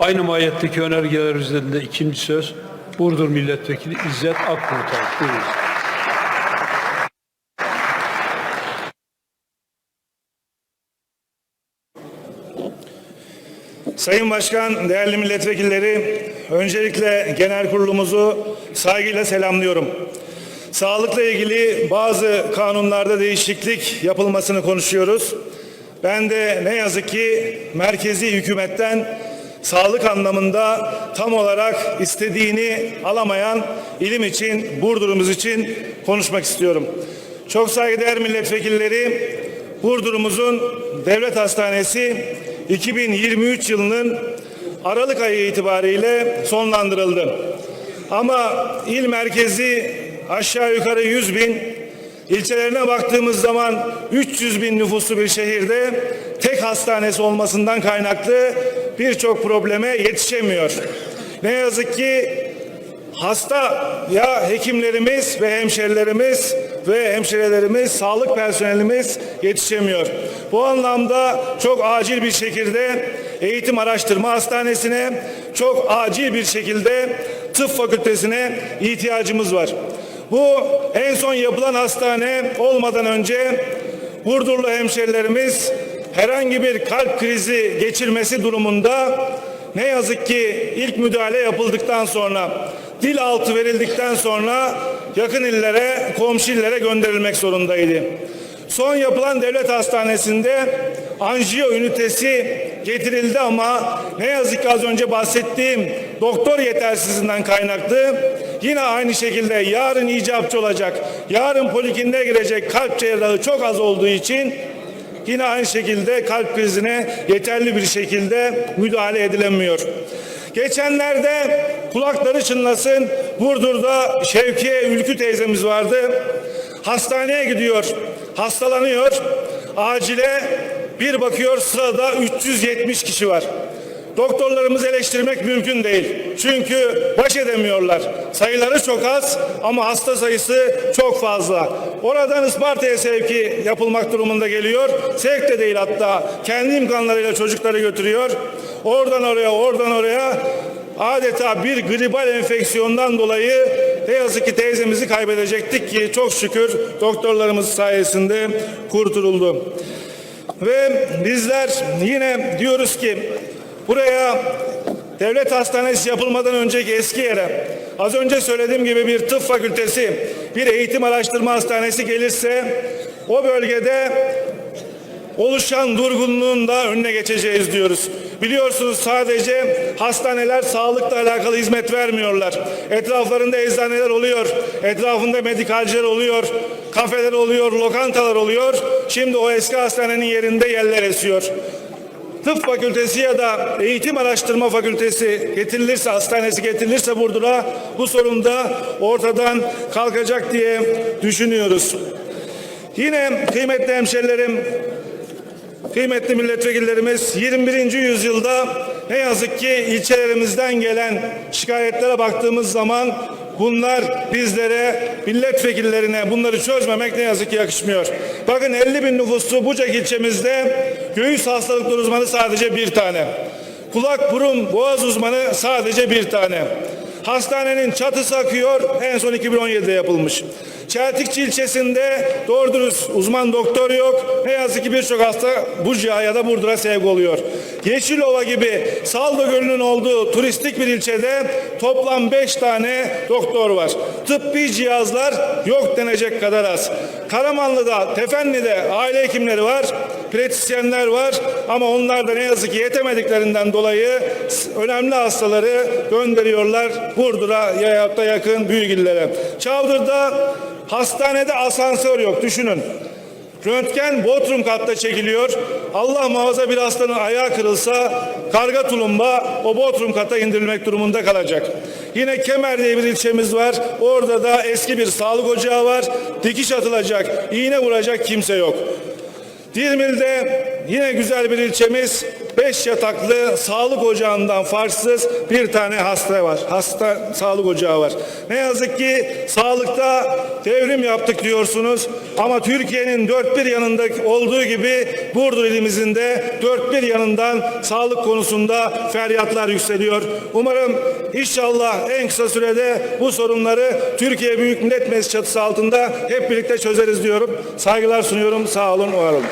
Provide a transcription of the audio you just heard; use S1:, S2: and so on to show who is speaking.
S1: Aynı mahiyetteki önergeler üzerinde ikinci söz Burdur Milletvekili İzzet Akkurtay. Buyurun.
S2: Sayın Başkan, değerli milletvekilleri, öncelikle genel kurulumuzu saygıyla selamlıyorum. Sağlıkla ilgili bazı kanunlarda değişiklik yapılmasını konuşuyoruz. Ben de ne yazık ki merkezi hükümetten sağlık anlamında tam olarak istediğini alamayan ilim için, Burdur'umuz için konuşmak istiyorum. Çok saygıdeğer milletvekilleri, Burdur'umuzun devlet hastanesi 2023 yılının Aralık ayı itibariyle sonlandırıldı. Ama il merkezi aşağı yukarı 100 bin, ilçelerine baktığımız zaman 300 bin nüfuslu bir şehirde tek hastanesi olmasından kaynaklı birçok probleme yetişemiyor. Ne yazık ki hasta ya hekimlerimiz ve hemşerilerimiz ve hemşirelerimiz, sağlık personelimiz yetişemiyor. Bu anlamda çok acil bir şekilde eğitim araştırma hastanesine, çok acil bir şekilde tıp fakültesine ihtiyacımız var. Bu en son yapılan hastane olmadan önce Burdurlu hemşerilerimiz herhangi bir kalp krizi geçirmesi durumunda ne yazık ki ilk müdahale yapıldıktan sonra dil altı verildikten sonra yakın illere, komşu illere gönderilmek zorundaydı. Son yapılan devlet hastanesinde anjiyo ünitesi getirildi ama ne yazık ki az önce bahsettiğim doktor yetersizliğinden kaynaklı yine aynı şekilde yarın icapçı olacak, yarın polikliniğe girecek kalp cerrahı çok az olduğu için Yine aynı şekilde kalp krizine yeterli bir şekilde müdahale edilemiyor. Geçenlerde kulakları çınlasın Burdur'da Şevkiye Ülkü teyzemiz vardı. Hastaneye gidiyor, hastalanıyor. Acile bir bakıyor sırada 370 kişi var. Doktorlarımızı eleştirmek mümkün değil. Çünkü baş edemiyorlar. Sayıları çok az ama hasta sayısı çok fazla. Oradan Isparta'ya sevki yapılmak durumunda geliyor. Sevk de değil hatta. Kendi imkanlarıyla çocukları götürüyor. Oradan oraya, oradan oraya adeta bir gribal enfeksiyondan dolayı ne yazık ki teyzemizi kaybedecektik ki çok şükür doktorlarımız sayesinde kurtuldu. Ve bizler yine diyoruz ki buraya devlet hastanesi yapılmadan önceki eski yere az önce söylediğim gibi bir tıp fakültesi, bir eğitim araştırma hastanesi gelirse o bölgede oluşan durgunluğun da önüne geçeceğiz diyoruz. Biliyorsunuz sadece hastaneler sağlıkla alakalı hizmet vermiyorlar. Etraflarında eczaneler oluyor, etrafında medikalciler oluyor, kafeler oluyor, lokantalar oluyor. Şimdi o eski hastanenin yerinde yerler esiyor. Tıp fakültesi ya da eğitim araştırma fakültesi getirilirse, hastanesi getirilirse Burdur'a bu sorun da ortadan kalkacak diye düşünüyoruz. Yine kıymetli hemşerilerim, kıymetli milletvekillerimiz 21. yüzyılda ne yazık ki ilçelerimizden gelen şikayetlere baktığımız zaman bunlar bizlere, milletvekillerine bunları çözmemek ne yazık ki yakışmıyor. Bakın 50 bin nüfuslu Bucak ilçemizde göğüs hastalıkları uzmanı sadece bir tane. Kulak, burun, boğaz uzmanı sadece bir tane. Hastanenin çatısı akıyor. En son 2017'de yapılmış. Çeltikçi ilçesinde doğru dürüst uzman doktor yok. Ne yazık ki birçok hasta Buca'ya ya da Burdur'a sevk oluyor. Yeşilova gibi Saldo Gölü'nün olduğu turistik bir ilçede toplam 5 tane doktor var. Tıbbi cihazlar yok denecek kadar az. Karamanlı'da, Tefenli'de aile hekimleri var, pratisyenler var ama onlar da ne yazık ki yetemediklerinden dolayı önemli hastaları gönderiyorlar Burdur'a ya da yakın büyük illere. Çavdır'da hastanede asansör yok düşünün. Röntgen Bodrum katta çekiliyor. Allah muhafaza bir hastanın ayağı kırılsa karga tulumba o Bodrum kata indirilmek durumunda kalacak. Yine Kemer diye bir ilçemiz var. Orada da eski bir sağlık ocağı var. Dikiş atılacak, iğne vuracak kimse yok. Dirmil'de yine güzel bir ilçemiz 5 yataklı sağlık ocağından farksız bir tane hasta var. Hasta sağlık ocağı var. Ne yazık ki sağlıkta devrim yaptık diyorsunuz ama Türkiye'nin dört bir yanında olduğu gibi Burdur ilimizin de dört bir yanından sağlık konusunda feryatlar yükseliyor. Umarım inşallah en kısa sürede bu sorunları Türkiye Büyük Millet Meclisi çatısı altında hep birlikte çözeriz diyorum. Saygılar sunuyorum. Sağ olun, var olun.